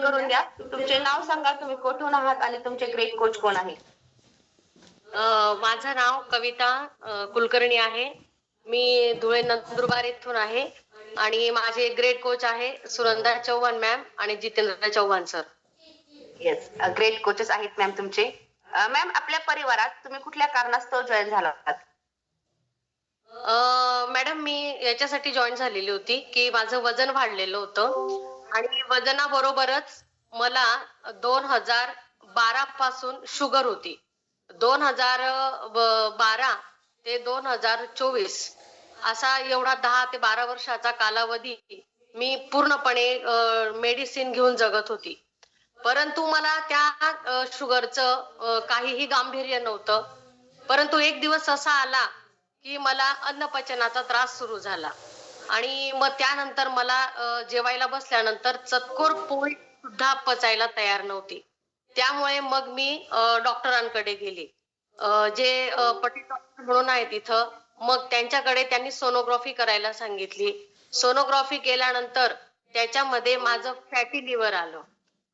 करून द्या. तुमचे नाव सांगा तुम्ही कुठून आहात आणि तुमचे ग्रेट कोच कोण आहे? माझं नाव कविता कुलकर्णी आहे. मी धुळे नंदुरबार येथून आहे. आणि माझे ग्रेट कोच आहे सुरंदा चव्हाण मॅम आणि Jitendra Chavan sir. Yes great coaches आहेत मॅम तुमचे. मॅम आपल्या परिवारात तुम्ही कुठल्या कारणास्तव जॉईन झाला आहात? मॅडम मी याच्यासाठी जॉईन झालेली होती की माझं वजन वाढलेलं होतं. आणि वजनाबरोबरच मला दोन हजार बारा पासून शुगर होती. दोन हजार बारा ते दोन हजार चोवीस असा एवढा दहा ते बारा वर्षाचा कालावधी मी पूर्णपणे मेडिसिन घेऊन जगत होती. परंतु मला त्या शुगरचं काहीही गांभीर्य नव्हतं. परंतु एक दिवस असा आला की मला अन्नपचनाचा त्रास सुरू झाला. आणि मग त्यानंतर मला जेवायला बसल्यानंतर चतकोर पोळी सुद्धा पचायला तयार नव्हती. त्यामुळे मग मी डॉक्टरांकडे गेले. जे पटेल डॉक्टर म्हणून आहेत इथं मग त्यांच्याकडे त्यांनी सोनोग्राफी करायला सांगितली. सोनोग्राफी केल्यानंतर त्याच्यामध्ये माझं फॅटी लिव्हर आलं.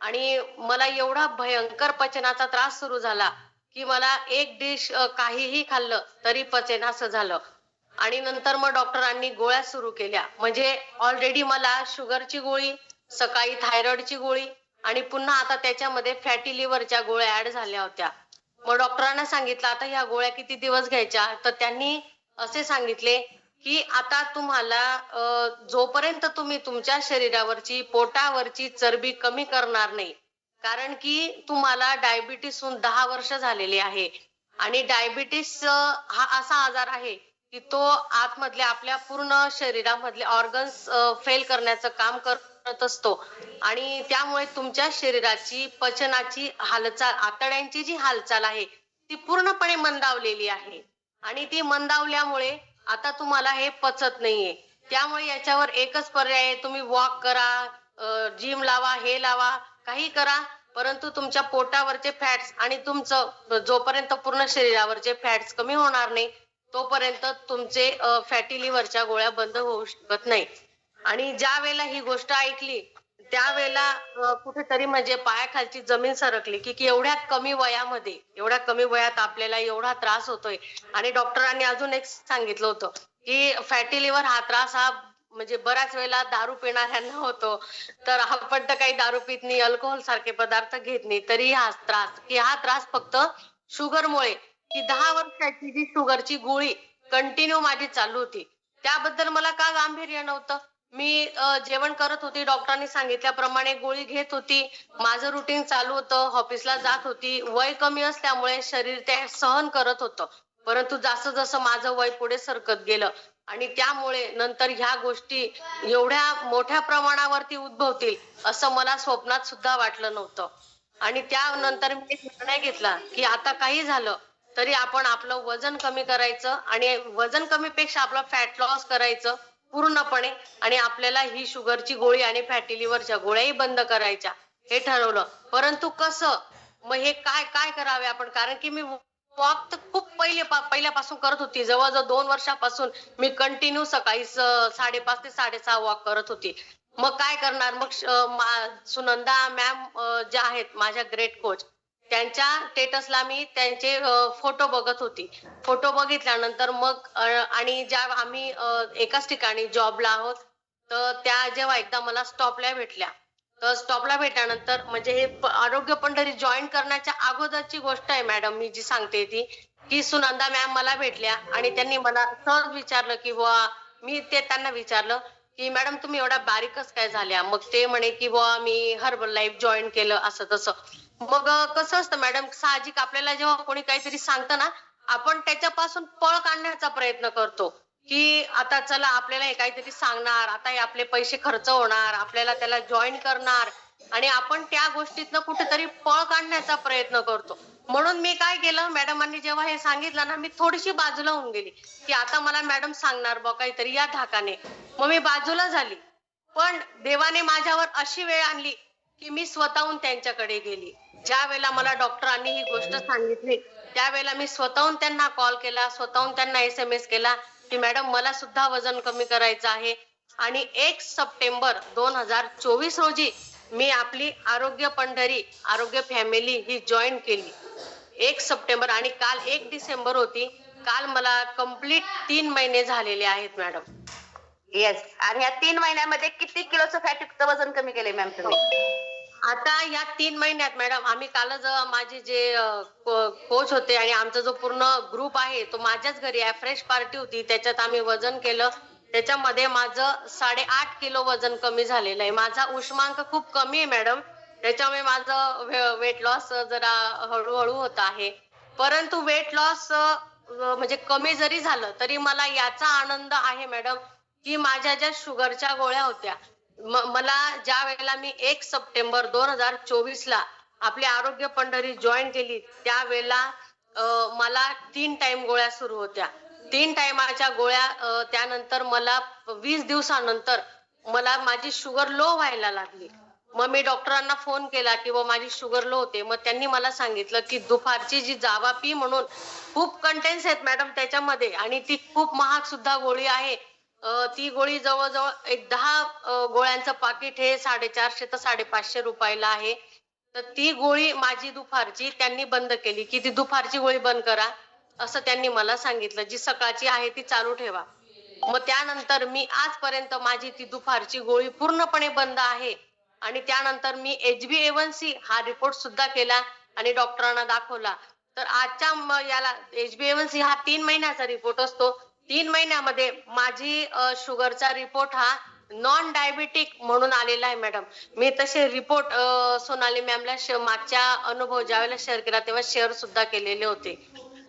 आणि मला एवढा भयंकर पचनाचा त्रास सुरू झाला की मला एक डिश काहीही खाल्लं तरी पचेन असं झालं. आणि नंतर मग डॉक्टरांनी गोळ्या सुरू केल्या. म्हणजे ऑलरेडी मला शुगरची गोळी सकाळी थायरॉइडची गोळी आणि पुन्हा आता त्याच्यामध्ये फॅटी लिव्हरच्या गोळ्या ऍड झाल्या होत्या. मग डॉक्टरांना सांगितलं आता ह्या गोळ्या किती दिवस घ्यायच्या? तर त्यांनी असे सांगितले की आता तुम्हाला जोपर्यंत तुम्ही तुमच्या शरीरावरची पोटावरची चरबी कमी करणार नाही कारण की तुम्हाला डायबिटीस होऊन दहा वर्ष झालेली आहे. आणि डायबिटीस हा असा आजार आहे की तो आतमधल्या आपल्या पूर्ण शरीरामधले ऑर्गन्स फेल करण्याचं काम करत असतो. आणि त्यामुळे तुमच्या शरीराची पचनाची हालचाल आतड्यांची जी हालचाल आहे ती पूर्णपणे मंदावलेली आहे. आणि ती मंदावल्यामुळे आता तुम्हाला हे पचत नाहीये. त्यामुळे याच्यावर एकच पर्याय आहे तुम्ही वॉक करा जिम लावा हे लावा काही करा परंतु तुमच्या पोटावरचे फॅट्स आणि तुमचं जोपर्यंत पूर्ण शरीरावरचे फॅट्स कमी होणार नाही तोपर्यंत तुमचे फॅटी लिव्हरच्या गोळ्या बंद होऊ शकत नाही. आणि ज्या वेळेला ही गोष्ट ऐकली त्यावेळेला कुठेतरी म्हणजे पायाखालची जमीन सरकली की की एवढ्या कमी वयामध्ये एवढ्या कमी वयात आपल्याला एवढा त्रास होतोय. आणि डॉक्टरांनी अजून एक सांगितलं होतं की फॅटी लिव्हर हा त्रास हा म्हणजे बऱ्याच वेळेला दारू पिणाऱ्यांना होतो. तर आपण तर काही दारू पित नाही अल्कोहोल सारखे पदार्थ घेत नाही तरी हा त्रास की हा त्रास फक्त शुगरमुळे की दहा वर्षाची जी शुगरची गोळी कंटिन्यू माझी चालू होती. त्याबद्दल मला का गांभीर्य नव्हतं? मी जेवण करत होती डॉक्टरांनी सांगितल्याप्रमाणे गोळी घेत होती. माझं रुटीन चालू होतं ऑफिसला जात होती. वय कमी असल्यामुळे शरीर ते सहन करत होतं. परंतु जसं जसं माझं वय पुढे सरकत गेलं. आणि त्यामुळे नंतर ह्या गोष्टी एवढ्या मोठ्या प्रमाणावरती उद्भवतील असं मला स्वप्नात सुद्धा वाटलं नव्हतं. आणि त्यानंतर मी एक निर्णय घेतला की आता काही झालं तरी आपण आपलं वजन कमी करायचं आणि वजन कमी पेक्षा आपलं फॅट लॉस करायचं पूर्णपणे आणि आपल्याला ही शुगरची गोळी आणि फॅटी लिव्हरच्या गोळ्याही बंद करायच्या हे ठरवलं. परंतु कसं? मग हे काय काय करावे आपण? कारण की मी वॉक तर खूप पहिले पहिल्यापासून करत होती. जवळजवळ दोन वर्षापासून मी कंटिन्यू सकाळी साडेपाच ते साडेसहा वॉक करत होती. मग काय करणार? मग सुनंदा मॅम ज्या आहेत माझ्या ग्रेट कोच त्यांच्या स्टेटसला मी त्यांचे फोटो बघत होती. फोटो बघितल्यानंतर मग आणि ज्या आम्ही एकाच ठिकाणी जॉबला आहोत तर त्या जेव्हा एकदा मला स्टॉपला भेटल्या. तर स्टॉपला भेटल्यानंतर म्हणजे हे आरोग्य पंढरी जॉईन करण्याच्या अगोदरची गोष्ट आहे मॅडम मी जी सांगते ती. की सुनंदा मॅम मला भेटल्या आणि त्यांनी मला सहज विचारलं की बुवा मी ते त्यांना विचारलं की मॅडम तुम्ही एवढ्या बारीकच काय झाल्या? मग ते म्हणे की बुवा मी हर्बल लाईफ जॉईन केलं असं तसं. मग कसं असतं मॅडम साहजिक आपल्याला जेव्हा कोणी काहीतरी सांगतं ना आपण त्याच्यापासून पळ काढण्याचा प्रयत्न करतो. की आता चला आपल्याला हे काहीतरी सांगणार आता हे आपले पैसे खर्च होणार आपल्याला त्याला जॉईन करणार आणि आपण त्या गोष्टीतनं कुठेतरी पळ काढण्याचा प्रयत्न करतो. म्हणून मी काय केलं मॅडमांनी जेव्हा हे सांगितलं ना मी थोडीशी बाजूला होऊन गेली. की आता मला मॅडम सांगणार बा काहीतरी या धाकाने. मग मी बाजूला झाली. पण देवाने माझ्यावर अशी वेळ आणली की मी स्वतःहून त्यांच्याकडे गेली. ज्या वेळेला मला डॉक्टरांनी ही गोष्ट सांगितली त्यावेळेला मी स्वतःहून त्यांना कॉल केला स्वतःहून त्यांना एस एम एस केला की मॅडम मला सुद्धा वजन कमी करायचं आहे. आणि एक सप्टेंबर दोन हजार चोवीस रोजी मी आपली आरोग्य पंढरी आरोग्य फॅमिली ही जॉईन केली. एक सप्टेंबर आणि काल एक डिसेंबर होती. काल मला कंप्लीट तीन महिने झालेले आहेत मॅडम. येस आणि या तीन महिन्यामध्ये किती किलोचं फॅट युक्त वजन कमी केले मॅम तुम्ही? आता या तीन महिन्यात मॅडम आम्ही कालच माझे जे कोच होते आणि आमचा जो पूर्ण ग्रुप आहे तो माझ्याच घरी आहे. फ्रेश पार्टी होती. त्याच्यात आम्ही वजन केलं. त्याच्यामध्ये माझं साडेआठ किलो वजन कमी झालेलं आहे. माझा उष्मांक खूप कमी आहे मॅडम. त्याच्यामुळे माझं वेट लॉस जरा हळूहळू होत आहे. परंतु वेट लॉस म्हणजे कमी जरी झालं तरी मला याचा आनंद आहे मॅडम की माझ्या ज्या शुगरच्या गोळ्या होत्या मला ज्या वेळेला मी एक सप्टेंबर दोन हजार चोवीस ला आपली आरोग्य पंढरी जॉईन केली त्यावेळेला मला तीन टाइम गोळ्या सुरू होत्या. तीन टाइमाच्या गोळ्या त्यानंतर मला वीस दिवसानंतर मला माझी शुगर लो व्हायला लागली. मग मी डॉक्टरांना फोन केला की व माझी शुगर लो होते. मग त्यांनी मला सांगितलं की दुपारची जी जावा पी म्हणून खूप कंटेन्स आहेत मॅडम त्याच्यामध्ये आणि ती खूप महाग सुद्धा गोळी आहे. ती गोळी जवळजवळ एक दहा गोळ्यांचं पाकिट हे साडेचारशे तर साडेपाचशे रुपयाला आहे. तर ती गोळी माझी दुपारची त्यांनी बंद केली. की ती दुपारची गोळी बंद करा असं त्यांनी मला सांगितलं. जी सकाळची आहे ती चालू ठेवा. मग त्यानंतर मी आजपर्यंत माझी ती दुपारची गोळी पूर्णपणे बंद आहे. आणि त्यानंतर मी H B A one C हा रिपोर्ट सुद्धा केला आणि डॉक्टरांना दाखवला. तर आजच्या याला एच बी एवन सी हा तीन महिन्याचा रिपोर्ट असतो. तीन महिन्यामध्ये माझी शुगरचा रिपोर्ट हा नॉन डायबेटिक म्हणून आलेला आहे मॅडम मी तसे रिपोर्ट सोनाली मॅमला मागच्या अनुभव ज्यावेळेला शेअर केला तेव्हा शेअर सुद्धा केलेले होते.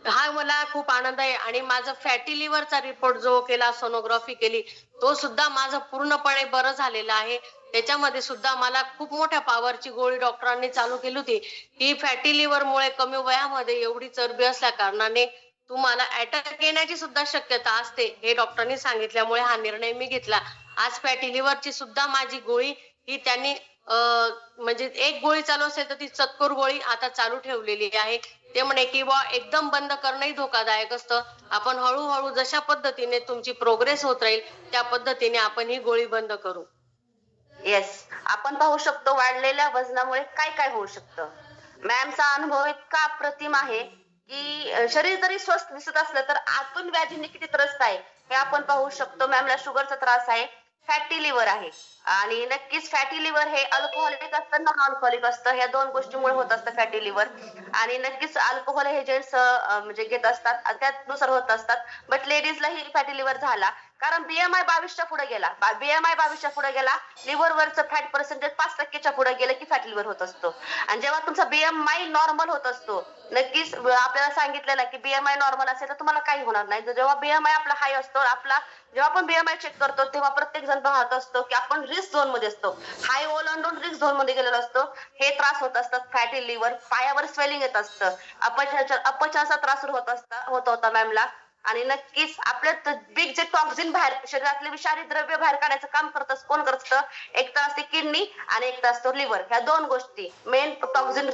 हा मला खूप आनंद आहे आणि माझा फॅटी लिव्हरचा रिपोर्ट जो केला सोनोग्राफी केली तो सुद्धा माझं पूर्णपणे बरं झालेला आहे. त्याच्यामध्ये सुद्धा मला खूप मोठ्या पॉवरची गोळी डॉक्टरांनी चालू केली होती. की फॅटी लिव्हरमुळे कमी वयामध्ये एवढी चरबी असल्या कारणाने तुम्हाला अटॅक येण्याची सुद्धा शक्यता असते हे डॉक्टरांनी सांगितल्यामुळे हा निर्णय मी घेतला. आज फॅटी लिव्हरची सुद्धा माझी गोळी ही त्यांनी म्हणजे एक गोळी चालू असेल तर ती चतकोर गोळी आता चालू ठेवलेली आहे. ते म्हणे की बा एकदम बंद करणंही धोकादायक असतं. आपण हळूहळू जशा पद्धतीने तुमची प्रोग्रेस होत राहील त्या पद्धतीने आपण ही गोळी बंद करू. येस आपण पाहू शकतो वाढलेल्या वजनामुळे काय काय होऊ शकतं? मॅमचा अनुभव इतका अप्रतिम आहे की शरीर जरी स्वस्थ दिसत असलं तर आतून व्याधीने किती त्रस्त आहे. हे आपण पाहू शकतो. मॅमला शुगरचा त्रास आहे. फॅटी लिव्हर आहे. आणि नक्कीच फॅटी लिव्हर हे अल्कोहोलिक असतं नॉन अल्कोहोलिक असतं. ह्या दोन गोष्टीमुळे होत असतं फॅटी लिव्हर आणि नक्कीच अल्कोहोल हे जेंट्स म्हणजे घेत असतात. त्यानुसार होत असतात. बट लेडीजलाही फॅटी लिव्हर झाला. कारण बीएमआय बावीसच्या पुढे गेला. बीएमआय बावीसच्या पुढे गेला लिव्हर वरचं फॅट पर्सेंटेज पाच टक्केच्या पुढे गेलं की फॅट लिव्हर होत असतो. आणि जेव्हा तुमचा बीएमआय नॉर्मल होत असतो नक्कीच आपल्याला सांगितलेलं की बीएमआय नॉर्मल असेल तर तुम्हाला काही होणार नाही. जेव्हा बीएमआय आपला हाय असतो आपला जेव्हा आपण बीएमआय चेक करतो तेव्हा प्रत्येक जण पाहत असतो की आपण रिस्क झोनमध्ये असतो. हाय ओलांडून रिस्क झोनमध्ये गेलेलो असतो. हे त्रास होत असतात. फॅटी लिव्हर पायावर स्वेलिंग येत असतं. अपचाचा अपचाचा त्रास होत असता होत होता मॅमला आणि नक्कीच आपल्या बिग जे टॉक्झिन बाहेर शरीरातले विषारी द्रव्य बाहेर काढायचं काम करत असतं कोण करत असतं? एक तर असते किडनी आणि एक तर असतो लिव्हर ह्या दोन गोष्टी मेन टॉक्झिन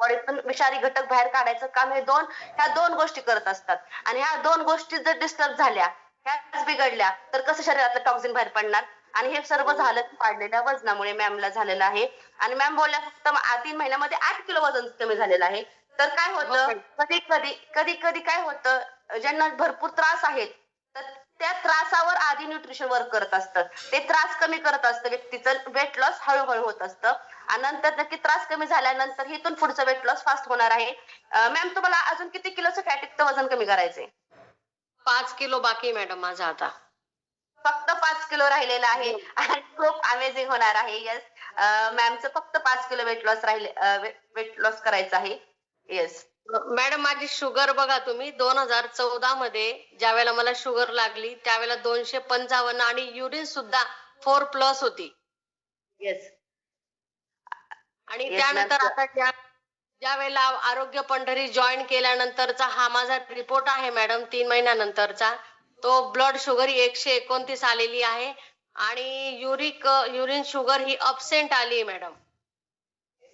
बॉडीतून विषारी घटक बाहेर काढायचं काम हे दोन ह्या दोन गोष्टी करत असतात. आणि ह्या दोन गोष्टी जर डिस्टर्ब झाल्या ह्याच बिघडल्या तर कसं शरीरातलं टॉक्झिन बाहेर पडणार? आणि हे सर्व झालं वाढलेल्या वजनामुळे मॅमला झालेलं आहे. आणि मॅम बोलल्या फक्त तीन महिन्यामध्ये आठ किलो वजन कमी झालेलं आहे. तर काय होतं? कधी कधी कधी कधी काय होतं? ज्यांना भरपूर त्रास आहेत तर त्या त्रासावर आधी न्यूट्रिशन वर्क करत असतं. ते त्रास कमी करत असतं व्यक्तीचं वेट लॉस हळूहळू होत असतं. आणि नंतर नक्की त्रास कमी झाल्यानंतर इथून पुढचं वेट लॉस फास्ट होणार आहे. मॅम तुम्हाला अजून किती किलोचं फॅटिकचं वजन कमी करायचंय. पाच किलो बाकी मॅडम माझा आता. फक्त पाच किलो राहिलेला आहे. आणि खूप अमेझिंग होणार आहे. येस मॅमचं फक्त पाच किलो वेट लॉस राहिले वेट लॉस करायचं आहे. येस मॅडम माझी शुगर बघा तुम्ही. दोन हजार चौदा मध्ये ज्या वेळेला मला शुगर लागली त्यावेळेला दोनशे पंचावन्न आणि युरिन सुद्धा फोर प्लस होती. येस आणि Yes, त्यानंतर. आता ज्या ज्या वेळेला आरोग्य पंढरी जॉईन केल्यानंतरचा हा माझा रिपोर्ट आहे मॅडम तीन महिन्यानंतरचा. तो ब्लड शुगर ही एकशे एकोणतीस आलेली आहे. आणि युरिक युरिन शुगर ही अपसेंट आली आहे madam.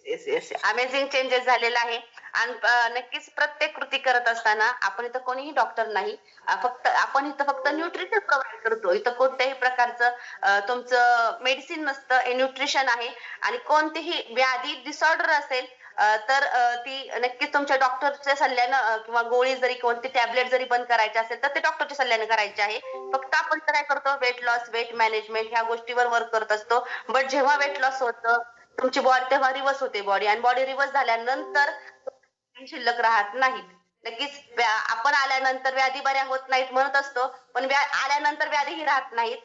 Yes yes amazing changes झालेला आहे. आणि नक्कीच प्रत्येक कृती करत असताना आपण इथं कोणीही डॉक्टर नाही. फक्त आपण इथं फक्त न्यूट्रिशन प्रोव्हाइड करतो. इथं कोणत्याही प्रकारचं तुमचं मेडिसिन नसतं. हे न्यूट्रिशन आहे. आणि कोणतीही व्याधी डिसऑर्डर असेल तर ती नक्कीच तुमच्या डॉक्टरच्या सल्ल्यानं किंवा गोळी जरी कोणती टॅबलेट जरी बंद करायची असेल तर ते डॉक्टरच्या सल्ल्याने करायचे आहे. फक्त आपण तर काय करतो? वेट लॉस वेट मॅनेजमेंट ह्या गोष्टीवर वर्क करत असतो. बट जेव्हा वेट लॉस होतं तुमची बॉडी तेव्हा रिवर्स होते बॉडी आणि बॉडी रिवर्स झाल्यानंतर शिल्लक राहत नाहीत. नक्कीच आपण आल्यानंतर व्याधी बऱ्या होत नाहीत म्हणत असतो पण आल्यानंतर व्याधीही राहत नाहीत.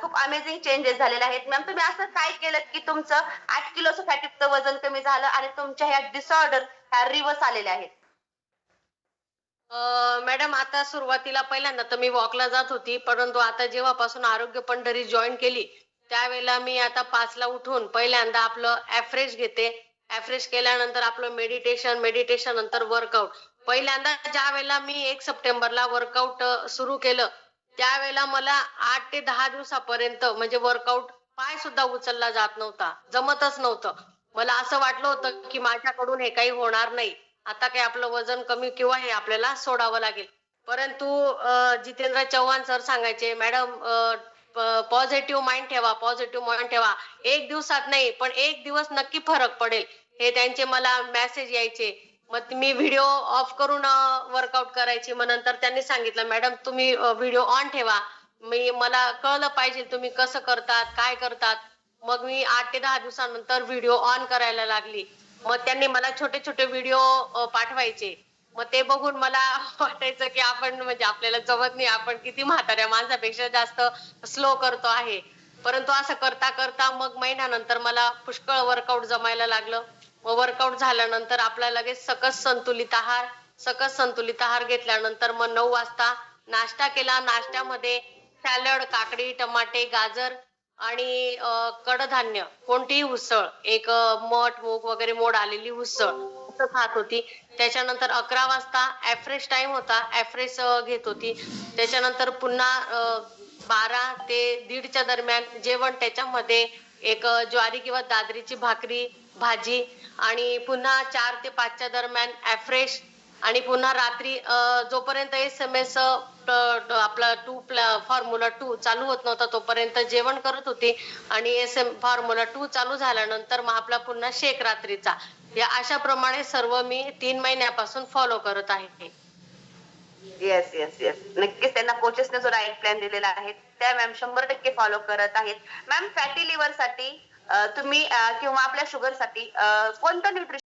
खूप अमेझिंग चेंजेस झालेले आहेत. मॅम तुम्ही असं काय केलं की तुमचं आठ किलोचं फॅटिकचं वजन कमी झालं आणि तुमच्या ह्या डिसऑर्डर ह्या रिवर्स आलेल्या आहेत? मॅडम आता सुरुवातीला पहिल्यांदा तर मी वॉकला जात होती परंतु आता जेव्हापासून आरोग्य पंढरी जॉईन केली त्यावेळेला मी आता पाचला उठून पहिल्यांदा आपलं ऍफ्रेश घेते. ऍफ्रेश केल्यानंतर आपलं मेडिटेशन मेडिटेशन नंतर वर्कआउट पहिल्यांदा ज्या वेळेला मी एक सप्टेंबरला वर्कआउट सुरू केलं त्यावेळेला मला आठ ते दहा दिवसापर्यंत म्हणजे वर्कआउट पाय सुद्धा उचलला जात नव्हता जमतच नव्हतं. मला असं वाटलं होतं की माझ्याकडून हे काही होणार नाही. आता काही आपलं वजन कमी किंवा हे आपल्याला सोडावं लागेल. परंतु जितेंद्र चव्हाण सर सांगायचे मॅडम पॉझिटिव्ह माइंड ठेवा पॉझिटिव्ह माइंड ठेवा. एक दिवसात नाही पण एक दिवस नक्की फरक पडेल. हे त्यांचे मला मेसेज यायचे. मग मी व्हिडिओ ऑफ करून वर्कआउट करायची. मग नंतर त्यांनी सांगितलं मॅडम तुम्ही व्हिडिओ ऑन ठेवा. मी मला कळलं पाहिजे तुम्ही कसं करतात काय करतात. मग मी आठ ते दहा दिवसानंतर व्हिडिओ ऑन करायला लागली. मग त्यांनी मला छोटे छोटे व्हिडिओ पाठवायचे. मग ते बघून मला वाटायचं की आपण म्हणजे आपल्याला जमत नाही आपण किती म्हाताऱ्या माणसापेक्षा जास्त स्लो करतो आहे. परंतु असं करता करता मग महिन्यानंतर मला पुष्कळ वर्कआउट जमायला लागलं. मग वर्कआउट झाल्यानंतर आपला लगेच सकस संतुलित आहार सकस संतुलित आहार घेतल्यानंतर मग नऊ वाजता नाश्ता केला. नाश्त्यामध्ये सॅलड काकडी टमाटे गाजर आणि कडधान्य कोणतीही उसळ एक मठ मूग वगैरे मोड आलेली उसळ असं खात होती. त्याच्यानंतर अकरा वाजता ऍफ्रेश टाइम होता ऍफ्रेश घेत होती. त्याच्यानंतर पुन्हा बारा ते दीडच्या दरम्यान जेवण त्याच्यामध्ये एक ज्वारी किंवा दादरीची भाकरी भाजी आणि पुन्हा चार ते पाचच्या दरम्यान ऍफ्रेश आणि पुन्हा रात्री जोपर्यंत एस एम एस Uh, आपला टू फॉर्म्युला टू चालू होत नव्हता तोपर्यंत जेवण करत होते. आणि एस एम फॉर्म्युला टू चालू झाल्यानंतर मग आपला पुन्हा शेक रात्रीचा. या अशा प्रमाणे सर्व मी तीन महिन्यापासून फॉलो करत आहे. येस येस येस नक्कीच त्यांना कोचेसने जो डाएट प्लॅन दिलेला आहे. त्या मॅम शंभर टक्के फॉलो करत आहेत. मॅम फॅटी लिव्हरसाठी तुम्ही किंवा आपल्या शुगरसाठी कोणतं न्यूट्रिशन